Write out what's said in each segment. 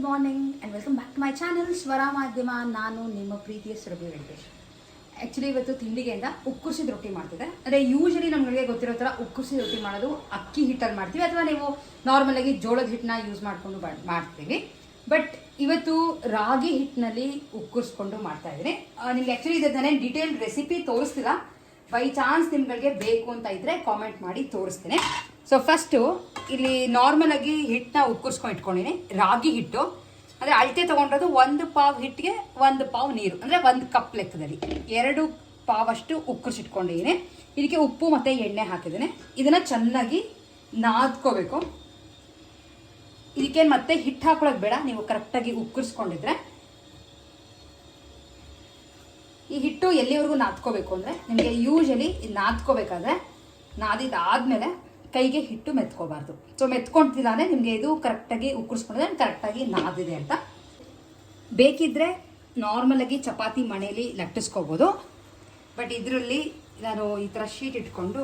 Good morning and welcome back to my channel Swara Madhyama ನಾನು ನಿಮ್ಮ ಪ್ರೀತಿಯ Surabhi Venkatesh. Actually ಇವತ್ತು ತಿಂಡಿಗೆಯಿಂದ ಉಕ್ಕುರ್ಸಿದ ರೊಟ್ಟಿ ಮಾಡ್ತಿದೆ ಅಂದರೆ ಯೂಶಲಿ ನಮಗೆ ಗೊತ್ತಿರೋ ಥರ ಉಕ್ಕುರ್ಸಿದ ರೊಟ್ಟಿ ಮಾಡೋದು ಅಕ್ಕಿ ಹಿಟ್ಟಲ್ಲಿ ಮಾಡ್ತೀವಿ ಅಥವಾ ನೀವು ನಾರ್ಮಲಾಗಿ ಜೋಳದ ಹಿಟ್ಟನ್ನ ಯೂಸ್ ಮಾಡಿಕೊಂಡು ಮಾಡ್ತೀವಿ. ಬಟ್ ಇವತ್ತು ರಾಗಿ ಹಿಟ್ಟಿನಲ್ಲಿ ಉಕ್ಕುರ್ಸ್ಕೊಂಡು ಮಾಡ್ತಾ ಇದ್ದೀನಿ. ನಿಮ್ಗೆ ಆ್ಯಕ್ಚುಲಿ ಇದನ್ನೇ ಡೀಟೇಲ್ ರೆಸಿಪಿ ತೋರಿಸ್ತಿಲ್ಲ. ಬೈ ಚಾನ್ಸ್ ನಿಮ್ಗಳಿಗೆ ಬೇಕು ಅಂತ ಇದ್ದರೆ ಕಾಮೆಂಟ್ ಮಾಡಿ ತೋರಿಸ್ತೀನಿ. ಸೊ ಫಸ್ಟು ಇಲ್ಲಿ ನಾರ್ಮಲಾಗಿ ಹಿಟ್ಟನ್ನ ಉಕ್ಕುರ್ಸ್ಕೊಂಡು ಇಟ್ಕೊಂಡಿನಿ. ರಾಗಿ ಹಿಟ್ಟು. ಅಂದರೆ ಅಳತೆ ತೊಗೊಂಡಿರೋದು ಒಂದು ಪಾವ್ ಹಿಟ್ಟಿಗೆ ಒಂದು ಪಾವ್ ನೀರು, ಅಂದರೆ ಒಂದು ಕಪ್ ಲೆಕ್ಕದಲ್ಲಿ. ಎರಡು ಪಾವಷ್ಟು ಉಕ್ಕರ್ಸಿಟ್ಕೊಂಡಿದ್ದೀನಿ ಇದಕ್ಕೆ ಉಪ್ಪು ಮತ್ತು ಎಣ್ಣೆ ಹಾಕಿದ್ದೀನಿ. ಇದನ್ನು ಚೆನ್ನಾಗಿ ನಾದ್ಕೋಬೇಕು. ಇದಕ್ಕೇನು ಮತ್ತೆ ಹಿಟ್ಟು ಹಾಕೊಳ್ಳೋದು ಬೇಡ, ನೀವು ಕರೆಕ್ಟಾಗಿ ಉಕ್ಕುರ್ಸ್ಕೊಂಡಿದ್ರೆ ಈ ಹಿಟ್ಟು ಎಲ್ಲಿವರೆಗೂ ನಾದ್ಕೋಬೇಕು ಅಂದರೆ ನಿಮಗೆ ಯೂಶಲಿ ನಾದ್ಕೋಬೇಕಾದ್ರೆ ನಾದಿದ್ದಾದ್ಮೇಲೆ ಕೈಗೆ ಹಿಟ್ಟು ಮೆತ್ಕೋಬಾರ್ದು. ಸೊ ಮೆತ್ಕೊಂತಿದ್ದಾನೆ ನಿಮಗೆ ಇದು ಕರೆಕ್ಟಾಗಿ ಉಕ್ಕುರ್ಸ್ಕೊಂಡಿದ್ರೆ ಕರೆಕ್ಟಾಗಿ ನಾದಿದೆ ಅಂತ. ಬೇಕಿದ್ರೆ ನಾರ್ಮಲಾಗಿ ಚಪಾತಿ ಮಣೇಲಿ ಲಟ್ಟಿಸ್ಕೋಬೋದು. ಬಟ್ ಇದರಲ್ಲಿ ನಾನು ಈ ಥರ ಶೀಟ್ ಇಟ್ಕೊಂಡು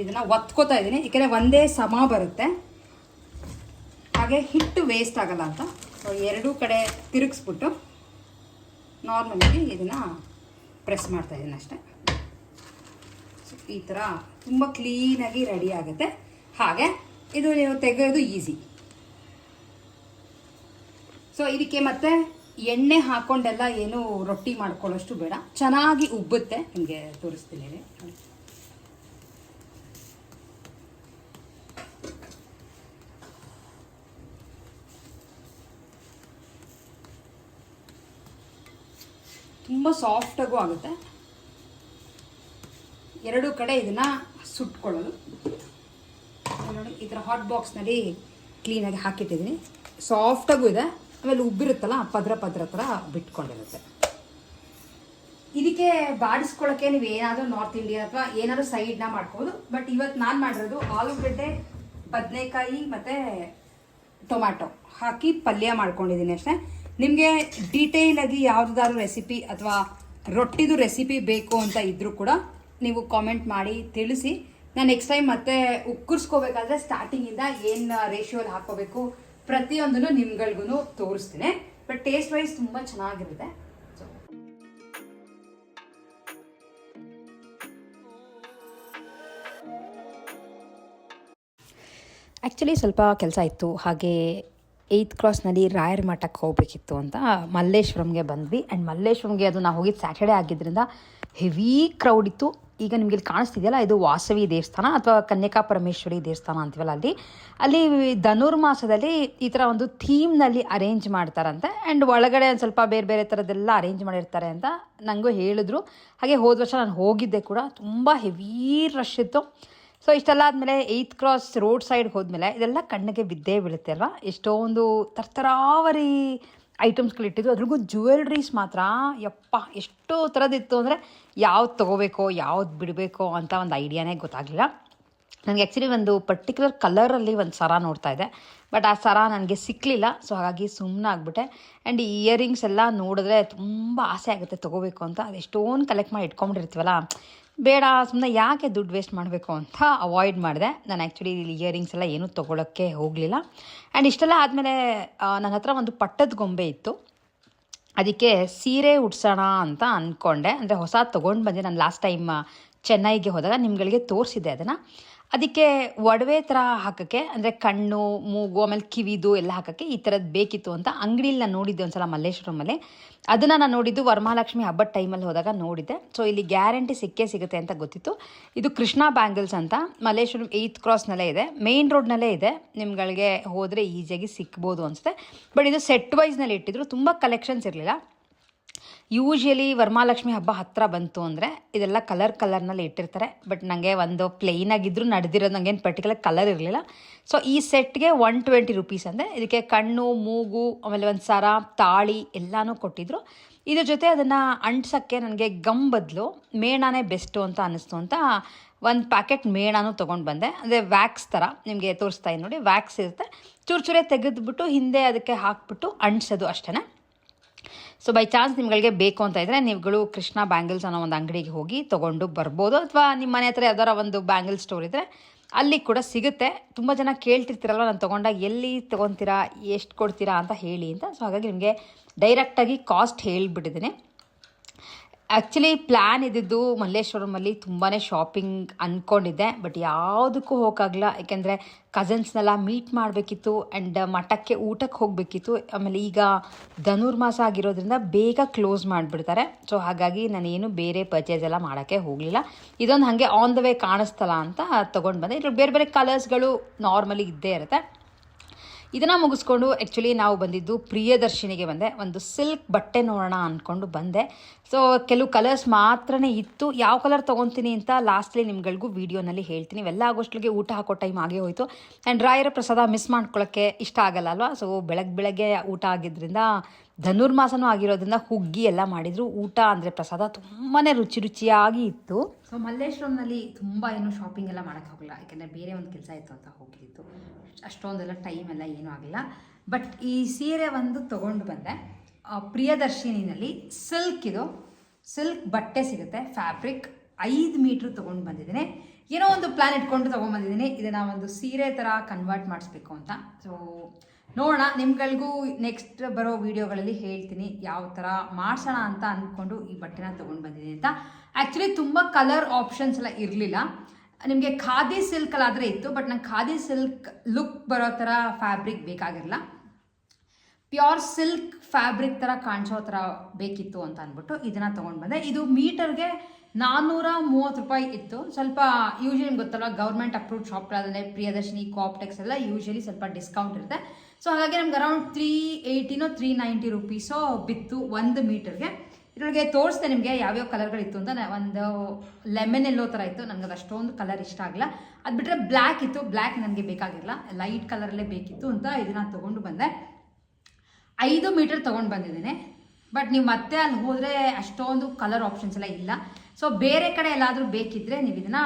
ಇದನ್ನು ಒತ್ಕೋತಾ ಇದ್ದೀನಿ. ಏಕೆಂದರೆ ಒಂದೇ ಸಮ ಬರುತ್ತೆ. ಹಾಗೆ ಹಿಟ್ಟು ವೇಸ್ಟ್ ಆಗಲ್ಲ ಅಂತ. ಸೊ ಎರಡೂ ಕಡೆ ತಿರುಗಿಸ್ಬಿಟ್ಟು ನಾರ್ಮಲಾಗಿ ಇದನ್ನು ಪ್ರೆಸ್ ಮಾಡ್ತಾ ಇದ್ದೀನಿ ಅಷ್ಟೇ. ಈ ಥರ ತುಂಬ ಕ್ಲೀನಾಗಿ ರೆಡಿ ಆಗುತ್ತೆ. ಹಾಗೆ ಇದು ನೀವು ತೆಗೆಯೋದು ಈಸಿ ಸೊ ಇದಕ್ಕೆ ಮತ್ತೆ ಎಣ್ಣೆ ಹಾಕೊಂಡೆಲ್ಲ ಏನು ರೊಟ್ಟಿ ಮಾಡ್ಕೊಳ್ಳೋಷ್ಟು ಬೇಡ. ಚೆನ್ನಾಗಿ ಉಬ್ಬುತ್ತೆ. ನಿಮಗೆ ತೋರಿಸ್ತೀನಿ ತುಂಬಾ ತುಂಬ ಸಾಫ್ಟಾಗೂ ಆಗುತ್ತೆ. ಎರಡು ಕಡೆ ಇದನ್ನು ಸುಟ್ಕೊಳ್ಳೋದು. ನೋಡಿ, ಈ ಥರ ಹಾಟ್ ಬಾಕ್ಸ್ನಲ್ಲಿ ಕ್ಲೀನಾಗಿ ಹಾಕಿಟ್ಟಿದ್ದೀನಿ. ಸಾಫ್ಟಾಗೂ ಇದೆ. ಆಮೇಲೆ ಉಬ್ಬಿರುತ್ತಲ್ಲ ಪದ್ರ ಪದ್ರ ಥರ ಬಿಟ್ಕೊಂಡಿರುತ್ತೆ. ಇದಕ್ಕೆ ಬಾಡಿಸ್ಕೊಳ್ಳೋಕ್ಕೆ ನೀವು ಏನಾದರೂ ನಾರ್ತ್ ಇಂಡಿಯಾ ಅಥವಾ ಏನಾದರೂ ಸೈಡ್ನ ಮಾಡ್ಬೋದು. ಬಟ್ ಇವತ್ತು ನಾನು ಮಾಡಿರೋದು ಆಲೂಗಡ್ಡೆ, ಬದನೆಕಾಯಿ ಮತ್ತು ಟೊಮ್ಯಾಟೊ ಹಾಕಿ ಪಲ್ಯ ಮಾಡ್ಕೊಂಡಿದ್ದೀನಿ ಅಷ್ಟೇ. ನಿಮಗೆ ಡೀಟೇಲಾಗಿ ಯಾವುದಾದ್ರು ರೆಸಿಪಿ ಅಥವಾ ರೊಟ್ಟಿದು ರೆಸಿಪಿ ಬೇಕು ಅಂತ ಇದ್ದರೂ ಕೂಡ ನೀವು ಕಾಮೆಂಟ್ ಮಾಡಿ, ತಿಳಿಸಿ. ನಾನು ನೆಕ್ಸ್ಟ್ ಟೈಮ್ ಮತ್ತೆ ಉಕ್ಕುರ್ಸ್ಕೋಬೇಕಾದ್ರೆ ಸ್ಟಾರ್ಟಿಂಗಿಂದ ಏನು ರೇಷಿಯೋಲಿ ಹಾಕೋಬೇಕು ಪ್ರತಿಯೊಂದನ್ನು ನಿಮ್ಗಳ್ಗೂ ತೋರಿಸ್ತೀನಿ. ಬಟ್ ಟೇಸ್ಟ್ ವೈಸ್ ತುಂಬ ಚೆನ್ನಾಗಿರುತ್ತೆ. ಆ್ಯಕ್ಚುಲಿ ಸ್ವಲ್ಪ ಕೆಲಸ ಇತ್ತು. ಹಾಗೆ ಏಯ್ತ್ ಕ್ರಾಸ್ನಲ್ಲಿ ರಾಯರ ಮಠಕ್ಕೆ ಹೋಗಬೇಕಿತ್ತು ಅಂತ ಮಲ್ಲೇಶ್ವರಂಗೆ ಬಂದ್ವಿ. ಆ್ಯಂಡ್ ಮಲ್ಲೇಶ್ವರಂಗೆ ಅದು ನಾವು ಹೋಗಿದ್ದು ಸ್ಯಾಟರ್ಡೇ ಆಗಿದ್ದರಿಂದ ಹೆವಿ ಕ್ರೌಡ್ ಇತ್ತು. ಈಗ ನಿಮಗೆ ಇಲ್ಲಿ ಕಾಣಿಸ್ತಿದೆಯಲ್ಲ, ಇದು ವಾಸವಿ ದೇವಸ್ಥಾನ ಅಥವಾ ಕನ್ಯಕಾ ಪರಮೇಶ್ವರಿ ದೇವಸ್ಥಾನ ಅಂತೀವಲ್ಲ ಅಲ್ಲಿ? ಅಲ್ಲಿ ಧನುರ್ಮಾಸದಲ್ಲಿ ಈ ಥರ ಒಂದು ಥೀಮ್ನಲ್ಲಿ ಅರೇಂಜ್ ಮಾಡ್ತಾರಂತೆ. ಆ್ಯಂಡ್ ಒಳಗಡೆ ಒಂದು ಸ್ವಲ್ಪ ಬೇರೆ ಬೇರೆ ಥರದ್ದೆಲ್ಲ ಅರೇಂಜ್ ಮಾಡಿರ್ತಾರೆ ಅಂತ ನನಗೂ ಹೇಳಿದ್ರು. ಹಾಗೆ ಹೋದ ವರ್ಷ ನಾನು ಹೋಗಿದ್ದೆ ಕೂಡ. ತುಂಬ ಹೆವಿ ರಶ್ ಇತ್ತು. ಸೊ ಇಷ್ಟೆಲ್ಲ ಆದಮೇಲೆ ಏಯ್ತ್ ಕ್ರಾಸ್ ರೋಡ್ ಸೈಡ್ ಹೋದ್ಮೇಲೆ ಇದೆಲ್ಲ ಕಣ್ಣಿಗೆ ಬಿದ್ದೇ ಬೀಳುತ್ತೆ ಅಲ್ವಾ? ಎಷ್ಟೊಂದು ತರ್ತರಾವರಿ ಐಟಮ್ಸ್ಗಳಿಟ್ಟಿದ್ದು ಅದ್ರಿಗೂ ಜ್ಯುವೆಲ್ರೀಸ್ ಮಾತ್ರ. ಯಪ್ಪ, ಎಷ್ಟು ಥರದಿತ್ತು ಅಂದರೆ ಯಾವ್ದು ತೊಗೋಬೇಕೋ, ಯಾವ್ದು ಬಿಡಬೇಕೋ ಅಂತ ಒಂದು ಐಡಿಯಾನೇ ಗೊತ್ತಾಗಲಿಲ್ಲ. ನನಗೆ ಆ್ಯಕ್ಚುಲಿ ಒಂದು ಪರ್ಟಿಕ್ಯುಲರ್ ಕಲರಲ್ಲಿ ಒಂದು ಸರ ನೋಡ್ತಾ ಇದೆ ಬಟ್ ಆ ಸರ ನನಗೆ ಸಿಕ್ಕಲಿಲ್ಲ ಸೊ ಹಾಗಾಗಿ ಸುಮ್ಮನೆ ಆಗಿಬಿಟ್ಟೆ. ಆ್ಯಂಡ್ ಇಯರಿಂಗ್ಸ್ ಎಲ್ಲ ನೋಡಿದ್ರೆ ತುಂಬ ಆಸೆ ಆಗುತ್ತೆ ತೊಗೋಬೇಕು ಅಂತ. ಅದೆಷ್ಟೊಂದು ಕಲೆಕ್ಟ್ ಮಾಡಿ ಇಟ್ಕೊಂಡಿರ್ತೀವಲ್ಲ ಬೇಡ ಸುಮ್ಮನೆ ಯಾಕೆ ದುಡ್ಡು ವೇಸ್ಟ್ ಮಾಡಬೇಕು ಅಂತ ಅವಾಯ್ಡ್ ಮಾಡಿದೆ. ನಾನು ಆ್ಯಕ್ಚುಲಿ ಇಲ್ಲಿ ಇಯರಿಂಗ್ಸ್ ಎಲ್ಲ ಏನೂ ತೊಗೊಳಕ್ಕೆ ಹೋಗಲಿಲ್ಲ. ಆ್ಯಂಡ್ ಇಷ್ಟೆಲ್ಲ ಆದಮೇಲೆ ನನ್ನ ಹತ್ರ ಒಂದು ಪಟ್ಟದ ಗೊಂಬೆ ಇತ್ತು. ಅದಕ್ಕೆ ಸೀರೆ ಉಡ್ಸೋಣ ಅಂತ ಅಂದ್ಕೊಂಡೆ ಅಂದರೆ ಹೊಸ ತೊಗೊಂಡು ಬಂದೆ. ನಾನು ಲಾಸ್ಟ್ ಟೈಮ್ ಚೆನ್ನೈಗೆ ಹೋದಾಗ ನಿಮ್ಗಳಿಗೆ ತೋರಿಸಿದ್ದೆ ಅದನ್ನು. ಅದಕ್ಕೆ ಒಡವೆ ಥರ ಹಾಕೋಕ್ಕೆ, ಅಂದರೆ ಕಣ್ಣು, ಮೂಗು, ಆಮೇಲೆ ಕಿವಿದು ಎಲ್ಲ ಹಾಕೋಕ್ಕೆ ಈ ಥರದ್ದು ಬೇಕಿತ್ತು ಅಂತ ಅಂಗಡಿಯಲ್ಲಿ ನಾನು ನೋಡಿದ್ದೆ ಒಂದ್ಸಲ ಮಲ್ಲೇಶ್ವರಮಲ್ಲಿ ಅದನ್ನು ನಾನು ನೋಡಿದ್ದು ವರಮಹಾಲಕ್ಷ್ಮಿ ಹಬ್ಬದ ಟೈಮಲ್ಲಿ ಹೋದಾಗ ನೋಡಿದ್ದೆ. ಸೊ ಇಲ್ಲಿ ಗ್ಯಾರಂಟಿ ಸಿಕ್ಕೇ ಸಿಗುತ್ತೆ ಅಂತ ಗೊತ್ತಿತ್ತು. ಇದು ಕೃಷ್ಣ ಬ್ಯಾಂಗಲ್ಸ್ ಅಂತ. ಮಲ್ಲೇಶ್ವರಂ ಏಯ್ತ್ ಕ್ರಾಸ್ನಲ್ಲೇ ಇದೆ. ಮೇಯ್ನ್ ರೋಡ್ನಲ್ಲೇ ಇದೆ. ನಿಮ್ಗಳಿಗೆ ಹೋದರೆ ಈಸಿಯಾಗಿ ಸಿಕ್ಬೋದು ಅನಿಸುತ್ತೆ. ಬಟ್ ಇದು ಸೆಟ್ ವೈಸ್ನಲ್ಲಿ ಇಟ್ಟಿದ್ರು. ತುಂಬ ಕಲೆಕ್ಷನ್ಸ್ ಇರಲಿಲ್ಲ. ಯೂಶ್ವಲಿ ವರ್ಮಾಲಕ್ಷ್ಮಿ ಹಬ್ಬ ಹತ್ತಿರ ಬಂತು ಅಂದರೆ ಇದೆಲ್ಲ ಕಲರ್ ಕಲರ್ನಲ್ಲಿ ಇಟ್ಟಿರ್ತಾರೆ. ಬಟ್ ನನಗೆ ಒಂದು ಪ್ಲೇನ್ ಆಗಿದ್ದರೂ ನಡೆದಿರೋದು ನನಗೇನು ಪರ್ಟಿಕ್ಯುಲರ್ ಕಲರ್ ಇರಲಿಲ್ಲ. ಸೊ ಈ ಸೆಟ್ಗೆ ಒನ್ ಟ್ವೆಂಟಿ ರುಪೀಸ್ ಅಂದರೆ ಇದಕ್ಕೆ ಕಣ್ಣು, ಮೂಗು, ಆಮೇಲೆ ಒಂದು ಸರ, ತಾಳಿ ಎಲ್ಲನೂ ಕೊಟ್ಟಿದ್ರು. ಇದ್ರ ಜೊತೆ ಅದನ್ನು ಅಂಟ್ಸೋಕ್ಕೆ ನನಗೆ ಗಮ್ ಬದಲು ಮೇಣನೇ ಬೆಸ್ಟು ಅಂತ ಅನ್ನಿಸ್ತು ಅಂತ ಒಂದು ಪ್ಯಾಕೆಟ್ ಮೇಣನೂ ತೊಗೊಂಡು ಬಂದೆ. ಅಂದರೆ ವ್ಯಾಕ್ಸ್ ಥರ ನಿಮಗೆ ತೋರಿಸ್ತಾ ನೋಡಿ ವ್ಯಾಕ್ಸ್ ಇರುತ್ತೆ. ಚೂರು ಚೂರೇ ತೆಗೆದುಬಿಟ್ಟು ಹಿಂದೆ ಅದಕ್ಕೆ ಹಾಕ್ಬಿಟ್ಟು ಅಂಟಿಸೋದು ಅಷ್ಟೇ ಸೊ ಬೈ ಚಾನ್ಸ್ ನಿಮ್ಗಳಿಗೆ ಬೇಕು ಅಂತ ಇದ್ದರೆ ನೀವುಗಳು ಕೃಷ್ಣ ಬ್ಯಾಂಗಲ್ಸ್ ಅನ್ನೋ ಒಂದು ಅಂಗಡಿಗೆ ಹೋಗಿ ತೊಗೊಂಡು ಬರ್ಬೋದು. ಅಥವಾ ನಿಮ್ಮ ಮನೆ ಹತ್ರ ಯಾವ್ದಾರ ಒಂದು ಬ್ಯಾಂಗಲ್ ಸ್ಟೋರ್ ಇದ್ದರೆ ಅಲ್ಲಿ ಕೂಡ ಸಿಗುತ್ತೆ. ತುಂಬ ಜನ ಕೇಳ್ತಿರ್ತೀರಲ್ವ, ನಾನು ತೊಗೊಂಡಾಗ ಎಲ್ಲಿ ತೊಗೊತೀರಾ, ಎಷ್ಟು ಕೊಡ್ತೀರಾ ಅಂತ ಹೇಳಿ ಅಂತ. ಸೊ ಹಾಗಾಗಿ ನಿಮಗೆ ಡೈರೆಕ್ಟಾಗಿ ಕಾಸ್ಟ್ ಹೇಳಿಬಿಟ್ಟಿದ್ದೀನಿ. ಆ್ಯಕ್ಚುಲಿ ಪ್ಲ್ಯಾನ್ ಇದ್ದಿದ್ದು ಮಲ್ಲೇಶ್ವರಮಲ್ಲಿ ತುಂಬಾ ಶಾಪಿಂಗ್ ಅಂದ್ಕೊಂಡಿದ್ದೆ ಬಟ್ ಯಾವುದಕ್ಕೂ ಹೋಗೋಕ್ಕಾಗಲ್ಲ ಯಾಕೆಂದರೆ ಕಸಿನ್ಸ್ನೆಲ್ಲ ಮೀಟ್ ಮಾಡಬೇಕಿತ್ತು ಆ್ಯಂಡ್ ಮಠಕ್ಕೆ, ಊಟಕ್ಕೆ ಹೋಗಬೇಕಿತ್ತು. ಆಮೇಲೆ ಈಗ ಧನುರ್ಮಾಸ ಆಗಿರೋದ್ರಿಂದ ಬೇಗ ಕ್ಲೋಸ್ ಮಾಡಿಬಿಡ್ತಾರೆ. ಸೊ ಹಾಗಾಗಿ ನಾನೇನು ಬೇರೆ ಪರ್ಚೇಸ್ ಎಲ್ಲ ಮಾಡೋಕ್ಕೆ ಹೋಗಲಿಲ್ಲ. ಇದೊಂದು ಹಾಗೆ ಆನ್ ದ ವೇ ಕಾಣಿಸ್ತಲ್ಲ ಅಂತ ತೊಗೊಂಡು ಬಂದೆ ಇದ್ರ ಬೇರೆ ಬೇರೆ ಕಲರ್ಸ್ಗಳು ನಾರ್ಮಲಿ ಇದ್ದೇ ಇರುತ್ತೆ. ಇದನ್ನು ಮುಗಿಸ್ಕೊಂಡು ಆ್ಯಕ್ಚುಲಿ ನಾವು ಬಂದಿದ್ದು ಪ್ರಿಯದರ್ಶಿನಿಗೆ ಬಂದೆ. ಒಂದು ಸಿಲ್ಕ್ ಬಟ್ಟೆ ನೋಡೋಣ ಅಂದ್ಕೊಂಡು ಬಂದೆ. ಸೊ ಕೆಲವು ಕಲರ್ಸ್ ಮಾತ್ರನೇ ಇತ್ತು. ಯಾವ ಕಲರ್ ತೊಗೊತೀನಿ ಅಂತ ಲಾಸ್ಟ್ಲಿ ನಿಮ್ಗಳಿಗೂ ವೀಡಿಯೋನಲ್ಲಿ ಹೇಳ್ತೀನಿ. ಇವೆಲ್ಲ ಆಗೋಷ್ಟ್ಲಿಗೆ ಊಟ ಹಾಕೋ ಟೈಮ್ ಆಗೇ ಹೋಯಿತು. ಆ್ಯಂಡ್ ರಾಯರ ಪ್ರಸಾದ ಮಿಸ್ ಮಾಡ್ಕೊಳ್ಳೋಕ್ಕೆ ಇಷ್ಟ ಆಗಲ್ಲ ಅಲ್ವಾ? ಸೊ ಬೆಳಗ್ಗೆ ಬೆಳಗ್ಗೆ ಊಟ ಆಗಿದ್ದರಿಂದ ಧನುರ್ಮಾಸನೂ ಆಗಿರೋದ್ರಿಂದ ಹುಗ್ಗಿ ಎಲ್ಲ ಮಾಡಿದರು. ಊಟ ಅಂದರೆ ಪ್ರಸಾದ ತುಂಬಾ ರುಚಿ ರುಚಿಯಾಗಿ ಇತ್ತು. ಸೊ ಮಲ್ಲೇಶ್ವರಂನಲ್ಲಿ ತುಂಬ ಏನು ಶಾಪಿಂಗ್ ಎಲ್ಲ ಮಾಡೋಕ್ಕೆ ಹೋಗಲ್ಲ. ಯಾಕೆಂದರೆ ಬೇರೆ ಒಂದು ಕೆಲಸ ಇತ್ತು ಅಂತ ಹೋಗಿದ್ದು. ಅಷ್ಟೊಂದೆಲ್ಲ ಟೈಮ್ ಎಲ್ಲ ಏನೂ ಆಗಿಲ್ಲ. ಬಟ್ ಈ ಸೀರೆ ಒಂದು ತೊಗೊಂಡು ಬಂದೆ. ಪ್ರಿಯದರ್ಶಿನಿನಲ್ಲಿ ಸಿಲ್ಕ್ ಇದು. ಸಿಲ್ಕ್ ಬಟ್ಟೆ ಸಿಗುತ್ತೆ. ಫ್ಯಾಬ್ರಿಕ್ ಐದು ಮೀಟ್ರ್ ತೊಗೊಂಡು ಬಂದಿದ್ದೀನಿ. ಏನೋ ಒಂದು ಪ್ಲ್ಯಾನ್ ಇಟ್ಕೊಂಡು ತೊಗೊಂಡ್ಬಂದಿದ್ದೀನಿ ಇದನ್ನು ಒಂದು ಸೀರೆ ಥರ ಕನ್ವರ್ಟ್ ಮಾಡಿಸ್ಬೇಕು ಅಂತ. ಸೊ ನೋಡೋಣ, ನಿಮ್ಗಳಿಗೂ ನೆಕ್ಸ್ಟ್ ಬರೋ ವೀಡಿಯೋಗಳಲ್ಲಿ ಹೇಳ್ತೀನಿ ಯಾವ ಥರ ಮಾಡ್ಸೋಣ ಅಂತ ಅಂದ್ಕೊಂಡು ಈ ಬಟ್ಟೆನ ತೊಗೊಂಡು ಬಂದಿದ್ದೀನಿ ಅಂತ ಆ್ಯಕ್ಚುಲಿ ತುಂಬ ಕಲರ್ ಆಪ್ಷನ್ಸ್ ಎಲ್ಲ ಇರಲಿಲ್ಲ. ನಿಮಗೆ ಖಾದಿ ಸಿಲ್ಕಲ್ಲಾದರೆ ಇತ್ತು ಬಟ್ ನಂಗೆ ಖಾದಿ ಸಿಲ್ಕ್ ಲುಕ್ ಬರೋ ಥರ ಫ್ಯಾಬ್ರಿಕ್ ಬೇಕಾಗಿರಲ್ಲ ಪ್ಯೂರ್ ಸಿಲ್ಕ್ ಫ್ಯಾಬ್ರಿಕ್ ಥರ ಕಾಣಿಸೋ ಥರ ಬೇಕಿತ್ತು ಅಂತ ಅಂದ್ಬಿಟ್ಟು ಇದನ್ನು ತೊಗೊಂಡು ಬಂದೆ. ಇದು ಮೀಟರ್ಗೆ ನಾನ್ನೂರ ಮೂವತ್ತು ರೂಪಾಯಿ ಇತ್ತು. ಸ್ವಲ್ಪ ಯೂಶಲಿ ಗೊತ್ತಲ್ಲ ಗೌರ್ಮೆಂಟ್ ಅಪ್ರೂವ್ಡ್ ಶಾಪ್ಗಳಾದರೆ ಪ್ರಿಯದರ್ಶಿನಿ ಕಾಪ್ಟೆಕ್ಸ್ ಎಲ್ಲ ಯೂಶಲಿ ಸ್ವಲ್ಪ ಡಿಸ್ಕೌಂಟ್ ಇರುತ್ತೆ. ಸೊ ಹಾಗಾಗಿ ನಮ್ಗೆ ಅರೌಂಡ್ ತ್ರೀ ಏಯ್ಟಿನೋ ತ್ರೀ ನೈಂಟಿ ರುಪೀಸೋ ಬಿತ್ತು ಒಂದು ಮೀಟರ್ಗೆ. ಇದ್ರೊಳಗೆ ತೋರಿಸ್ದೆ ನಿಮಗೆ ಯಾವ್ಯಾವ ಕಲರ್ಗಳಿತ್ತು ಅಂತ. ಒಂದು ಲೆಮನ್ ಎಲ್ಲೋ ಥರ ಇತ್ತು. ನನಗೆ ಅದು ಅಷ್ಟೊಂದು ಕಲರ್ ಇಷ್ಟ ಆಗಲ್ಲ ಅದು ಬಿಟ್ಟರೆ ಬ್ಲ್ಯಾಕ್ ಇತ್ತು. ಬ್ಲ್ಯಾಕ್ ನನಗೆ ಬೇಕಾಗಿಲ್ಲ ಲೈಟ್ ಕಲರಲ್ಲೇ ಬೇಕಿತ್ತು ಅಂತ ಇದನ್ನು ತೊಗೊಂಡು ಬಂದೆ. ಐದು ಮೀಟರ್ ತೊಗೊಂಡು ಬಂದಿದ್ದೀನಿ. ಬಟ್ ನೀವು ಮತ್ತೆ ಅಲ್ಲಿ ಹೋದರೆ ಅಷ್ಟೊಂದು ಕಲರ್ ಆಪ್ಷನ್ಸ್ ಎಲ್ಲ ಇಲ್ಲ. ಸೊ ಬೇರೆ ಕಡೆ ಎಲ್ಲಾದರೂ ಬೇಕಿದ್ದರೆ ನೀವು ಇದನ್ನು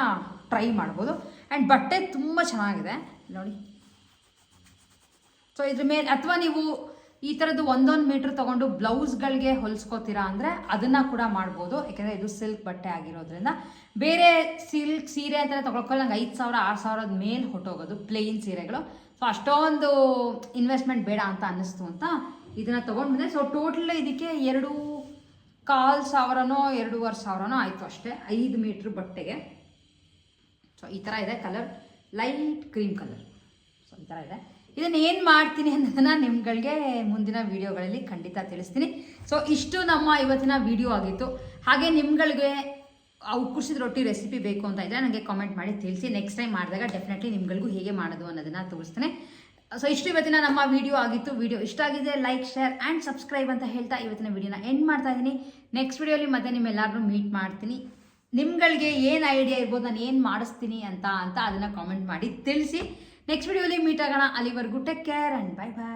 ಟ್ರೈ ಮಾಡ್ಬೋದು. ಆ್ಯಂಡ್ ಬಟ್ಟೆ ತುಂಬ ಚೆನ್ನಾಗಿದೆ. ನೋಡಿ. ಸೊ ಇದ್ರ ಮೇಲೆ ಅಥವಾ ನೀವು ಈ ಥರದ್ದು ಒಂದೊಂದು ಮೀಟ್ರ್ ತೊಗೊಂಡು ಬ್ಲೌಸ್ಗಳಿಗೆ ಹೊಲಿಸ್ಕೋತೀರಾ ಅಂದರೆ ಅದನ್ನು ಕೂಡ ಮಾಡ್ಬೋದು. ಯಾಕೆಂದರೆ ಇದು ಸಿಲ್ಕ್ ಬಟ್ಟೆ ಆಗಿರೋದ್ರಿಂದ. ಬೇರೆ ಸಿಲ್ಕ್ ಸೀರೆ ಅಂತ ತೊಗೊಳ್ಕೊಳ್ಳಿ ನಂಗೆ ಐದು ಸಾವಿರ, ಆರು ಸಾವಿರದ ಮೇಲೆ ಹೊಟ್ಟೋಗೋದು ಪ್ಲೇನ್ ಸೀರೆಗಳು. ಸೊ ಅಷ್ಟೊಂದು ಇನ್ವೆಸ್ಟ್ಮೆಂಟ್ ಬೇಡ ಅಂತ ಅನ್ನಿಸ್ತು ಅಂತ ಇದನ್ನು ತೊಗೊಂಡು ಬಂದೆ ಸೊ ಟೋಟಲ್ ಇದಕ್ಕೆ ಎರಡು ಕಾಲು ಸಾವಿರನೋ ಎರಡೂವರೆ ಸಾವಿರನೋ ಆಯಿತು ಅಷ್ಟೇ. ಐದು ಮೀಟ್ರ್ ಬಟ್ಟೆಗೆ. ಸೊ ಈ ಥರ ಇದೆ colour light cream colour so ಈ ಥರ ಇದೆ. ಇದನ್ನು ಏನು ಮಾಡ್ತೀನಿ ಅನ್ನೋದನ್ನು ನಿಮ್ಗಳಿಗೆ ಮುಂದಿನ ವೀಡಿಯೋಗಳಲ್ಲಿ ಖಂಡಿತ ತಿಳಿಸ್ತೀನಿ. ಸೊ ಇಷ್ಟು ನಮ್ಮ ಇವತ್ತಿನ ವಿಡಿಯೋ ಆಗಿತ್ತು. ಹಾಗೆ ನಿಮ್ಗಳಿಗೆ ಆ ಉಕ್ಕುರ್ಸಿದ ರೊಟ್ಟಿ ರೆಸಿಪಿ ಬೇಕು ಅಂತ ಇದ್ದರೆ ನನಗೆ ಕಾಮೆಂಟ್ ಮಾಡಿ ತಿಳಿಸಿ. ನೆಕ್ಸ್ಟ್ ಟೈಮ್ ಮಾಡಿದಾಗ ಡೆಫಿನೆಟ್ಲಿ ನಿಮ್ಗಳಿಗೂ ಹೇಗೆ ಮಾಡೋದು ಅನ್ನೋದನ್ನು ತೋರಿಸ್ತೇನೆ. ಸೊ ಇಷ್ಟು ಇವತ್ತಿನ ನಮ್ಮ ವಿಡಿಯೋ ಆಗಿತ್ತು. ವಿಡಿಯೋ ಇಷ್ಟ ಆಗಿದೆ ಲೈಕ್ ಶೇರ್ ಆ್ಯಂಡ್ ಸಬ್ಸ್ಕ್ರೈಬ್ ಅಂತ ಹೇಳ್ತಾ ಇವತ್ತಿನ ವಿಡಿಯೋನ ಎಂಡ್ ಮಾಡ್ತಾ ಇದ್ದೀನಿ ನೆಕ್ಸ್ಟ್ ವಿಡಿಯೋಲಿ ಮತ್ತೆ ನಿಮ್ಮೆಲ್ಲರೂ ಮೀಟ್ ಮಾಡ್ತೀನಿ. ನಿಮ್ಗಳಿಗೆ ಏನು ಐಡಿಯಾ ಇರ್ಬೋದು, ನಾನು ಏನು ಮಾಡಿಸ್ತೀನಿ ಅಂತ ಅಂತ ಅದನ್ನು ಕಾಮೆಂಟ್ ಮಾಡಿ ತಿಳಿಸಿ. ನೆಕ್ಸ್ಟ್ ವಿಡಿಯೋಲಿ ಮೀಟ್ ಆಗೋಣ. ಅಲ್ಲಿವರೆಗೂ take care and bye bye